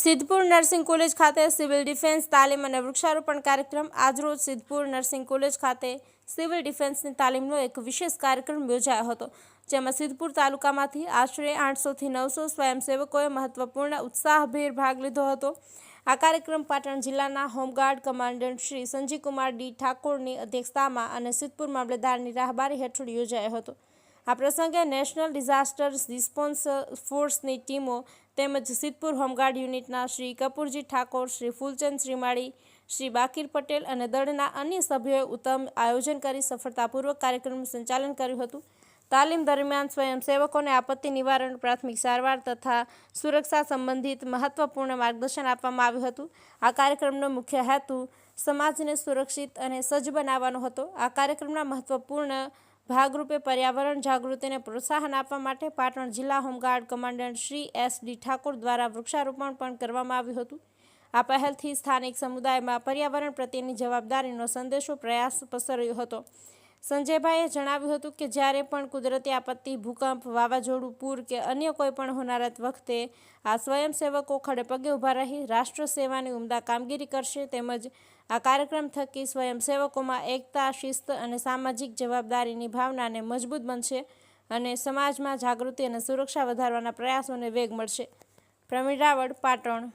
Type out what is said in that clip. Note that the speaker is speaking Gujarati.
સિદ્ધપુર નર્સિંગ કોલેજ ખાતે સિવિલ ડિફેન્સ તાલીમ અને વૃક્ષારોપણ કાર્યક્રમ. આજરોજ સિદ્ધપુર નર્સિંગ કોલેજ ખાતે સિવિલ ડિફેન્સની તાલીમનો એક વિશેષ કાર્યક્રમ યોજાયો હતો, જેમાં સિદ્ધપુર તાલુકામાંથી આશરે આઠસોથી નવસો સ્વયંસેવકોએ મહત્વપૂર્ણ ઉત્સાહભેર ભાગ લીધો હતો. આ કાર્યક્રમ પાટણ જિલ્લાના home guard commandant Shri Sanjeevkumar D ઠાકોરની અધ્યક્ષતામાં અને સિદ્ધપુર મામલેદારની રાહબારી હેઠળ યોજાયો હતો. આ પ્રસંગે નેશનલ ડિઝાસ્ટર રિસ્પોન્સ ફોર્સની ટીમો તેમજ સિદ્ધપુર હોમગાર્ડ યુનિટના શ્રી કપૂરજી ઠાકોર, શ્રી ફૂલચંદ શ્રીમાળી, શ્રી બાકીર પટેલ અને દળના અન્ય સભ્યોએ ઉત્તમ આયોજન કરી સફળતાપૂર્વક કાર્યક્રમનું સંચાલન કર્યું હતું. તાલીમ દરમિયાન સ્વયંસેવકોને આપત્તિ નિવારણ, પ્રાથમિક સારવાર તથા સુરક્ષા સંબંધિત મહત્વપૂર્ણ માર્ગદર્શન આપવામાં આવ્યું હતું. આ કાર્યક્રમનો મુખ્ય હેતુ સમાજને સુરક્ષિત અને સજ્જ બનાવવાનો હતો. આ કાર્યક્રમના મહત્વપૂર્ણ ભાગરૂપે પર્યાવરણ જાગૃતિને પ્રોત્સાહન આપવા માટે પાટણ જિલ્લા home guard commandant Shri S D Thakor દ્વારા વૃક્ષારોપણ પણ કરવામાં આવ્યું હતું. આ પહેલથી સ્થાનિક સમુદાયમાં પર્યાવરણ પ્રત્યેની જવાબદારીનો સંદેશો પ્રયાસ પસર્યો હતો. સંજયભાઈએ જણાવ્યું હતું કે જ્યારે પણ કુદરતી આપત્તિ, ભૂકંપ, વાવાઝોડું, પૂર કે અન્ય કોઈ પણ હોનારત વખતે આ સ્વયંસેવકો ખડે પગે ઊભા રહી રાષ્ટ્ર સેવાની ઉમદા કામગીરી કરશે તેમજ આ કાર્યક્રમ થકી સ્વયંસેવકોમાં એકતા, શિસ્ત અને સામાજિક જવાબદારીની ભાવનાને મજબૂત બનશે અને સમાજમાં જાગૃતિ અને સુરક્ષા વધારવાના પ્રયાસોને વેગ મળશે. પ્રવીણ રાવળ, પાટણ.